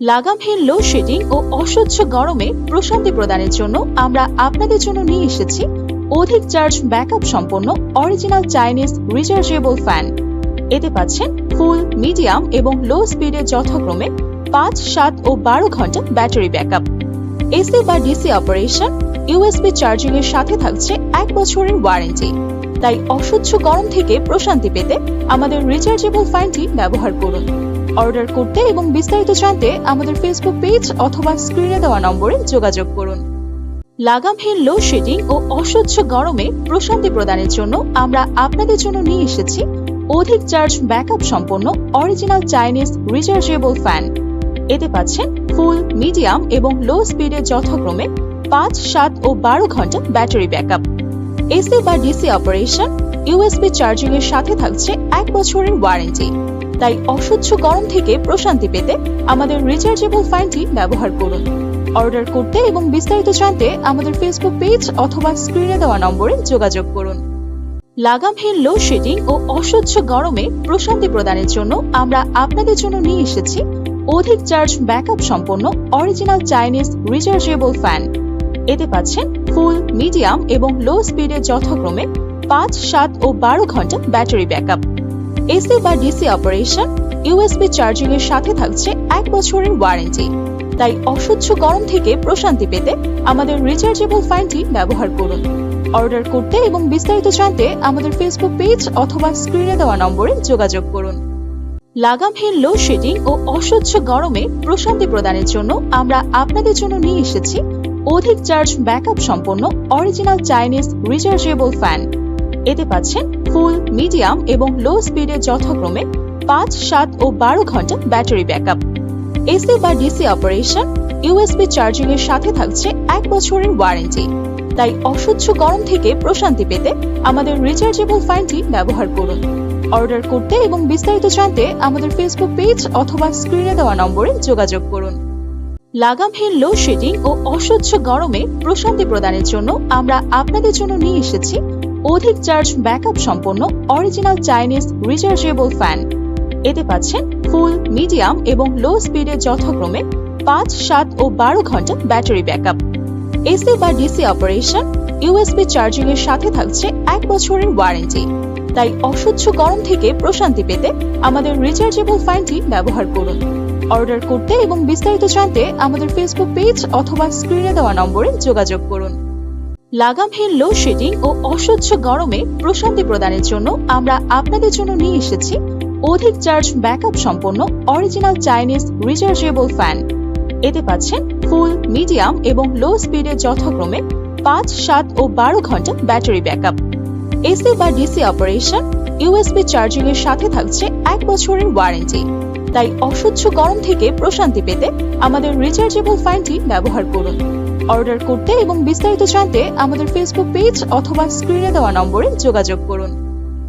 লাগামহীন লোডশেডিং ও অসহ্য গরমে প্রশান্তি প্রদানের জন্য আমরা আপনাদের জন্য নিয়ে এসেছি অধিক চার্জ ব্যাকআপ সম্পন্ন অরিজিনাল চাইনিজ রিচার্জেবল ফ্যান এতে পাচ্ছেন ফুল মিডিয়াম এবং লো স্পিডে যথাক্রমে পাঁচ, সাত ও বারো ঘণ্টা ব্যাটারি ব্যাকআপ এসি বা ডিসি অপারেশন ইউএসবি চার্জিং এর সাথে থাকছে এক বছরের ওয়ারেন্টি তাই অসহ্য গরম থেকে প্রশান্তি পেতে আমাদের রিচার্জেবল ফ্যানটি ব্যবহার করুন। অর্ডার করতে এবং বিস্তারিত জানতে আমাদের ফেসবুক পেজ অথবা স্ক্রিনে দেওয়া নম্বরে যোগাযোগ করুন। লাগামহীন লোডশেডিং ও অসহ্য গরমে প্রশান্তি প্রদানের জন্য আমরা আপনাদের জন্য নিয়ে এসেছি অধিক চার্জ ব্যাকআপ সম্পন্ন অরিজিনাল চাইনিজ রিচার্জেবল ফ্যান এতে পাচ্ছেন ফুল মিডিয়াম এবং লো স্পিডে যথাক্রমে পাঁচ, সাত ও বারো ঘণ্টা ব্যাটারি ব্যাকআপ এসি বা ডিসি অপারেশন ইউএসবি চার্জিং এর সাথে থাকছে এক বছরের ওয়ারেন্টি তাই অসহ্য গরম থেকে প্রশান্তি পেতে আমাদের রিচার্জেবল ফ্যানটি ব্যবহার করুন। অর্ডার করতে এবং বিস্তারিত জানতে আমাদের ফেসবুক পেজ অথবা স্ক্রিনে দেওয়া নম্বরে যোগাযোগ করুন। লাগামহীন লোডশেডিং ও অসহ্য গরমে প্রশান্তি প্রদানের জন্য আমরা আপনাদের জন্য নিয়ে এসেছি অধিক চার্জ ব্যাকআপ সম্পন্ন অরিজিনাল চাইনিজ রিচার্জেবল ফ্যান এতে পাচ্ছেন ফুল মিডিয়াম এবং লো স্পিডে যথাক্রমে পাঁচ, সাত ও বারো ঘণ্টা ব্যাটারি ব্যাকআপ এসি বা ডিসি অপারেশন, ইউএসবি চার্জিং এর সাথে থাকছে এক বছরের ওয়ারেন্টি তাই অসহ্য গরম থেকে প্রশান্তি পেতে আমাদের রিচার্জেবল ফ্যানটি ব্যবহার করুন। অর্ডার করতে এবং বিস্তারিত জানতে আমাদের ফেসবুক পেজ অথবা স্ক্রিনে দেওয়া নম্বরে যোগাযোগ করুন। লাগামহীন লোডশেডিং ও অসহ্য গরমে প্রশান্তি প্রদানের জন্য আমরা আপনাদের জন্য নিয়ে এসেছি অধিক চার্জ ব্যাকআপ সম্পন্ন অরিজিনাল চাইনিজ রিচার্জেবল ফ্যান এতে পাচ্ছেন ফুল, মিডিয়াম এবং লো স্পিডে যথাক্রমে পাঁচ, সাত ও বারো ঘণ্টা ব্যাটারি ব্যাকআপ। এসি বা ডিসি অপারেশন ইউএসবি চার্জিং এর সাথে থাকছে এক বছরের ওয়ারেন্টি তাই অসহ্য গরম থেকে প্রশান্তি পেতে আমাদের রিচার্জেবল ফ্যানটি ব্যবহার করুন। অর্ডার করতে এবং বিস্তারিত জানতে আমাদের ফেসবুক পেজ অথবা স্ক্রিনে দেওয়া নম্বরে যোগাযোগ করুন। লাগামহীন লোডশেডিং ও অসহ্য গরমে প্রশান্তি প্রদানের জন্য আমরা আপনাদের জন্য নিয়ে এসেছি অধিক চার্জ ব্যাকআপ সম্পন্ন অরিজিনাল চাইনিজ রিচার্জেবল ফ্যান। এতে পাচ্ছেন ফুল, মিডিয়াম এবং লো স্পিডে যথাক্রমে পাঁচ, সাত ও বারো ঘণ্টা ব্যাটারি ব্যাকআপ। এসি বা ডিসি অপারেশন, ইউএসবি চার্জিং এর সাথে থাকছে এক বছরের ওয়ারেন্টি। তাই অসহ্য গরম থেকে প্রশান্তি পেতে আমাদের রিচার্জেবল ফ্যানটি ব্যবহার করুন। অর্ডার করতে এবং বিস্তারিত জানতে আমাদের ফেসবুক পেজ অথবা স্ক্রিনে দেওয়া নম্বরে যোগাযোগ করুন। লাগামহীন লোডশেডিং ও অসহ্য গরমে প্রশান্তি প্রদানের জন্য আমরা আপনাদের জন্য নিয়ে এসেছি অধিক চার্জ ব্যাকআপ সম্পন্ন অরিজিনাল চাইনিজ রিচার্জেবল ফ্যান। এতে পাচ্ছেন ফুল, মিডিয়াম এবং লো স্পিডে যথাক্রমে পাঁচ, সাত ও বারো ঘণ্টা ব্যাটারি ব্যাকআপ। এসি বা ডিসি অপারেশন ইউএসবি চার্জিং এর সাথে থাকছে এক বছরের ওয়ারেন্টি। তাই অসহ্য গরম থেকে প্রশান্তি পেতে আমাদের রিচার্জেবল ফ্যানটি ব্যবহার করুন। অর্ডার করতে এবং বিস্তারিত জানতে আমাদের ফেসবুক পেজ অথবা স্ক্রিনে দেওয়া নম্বরে যোগাযোগ করুন।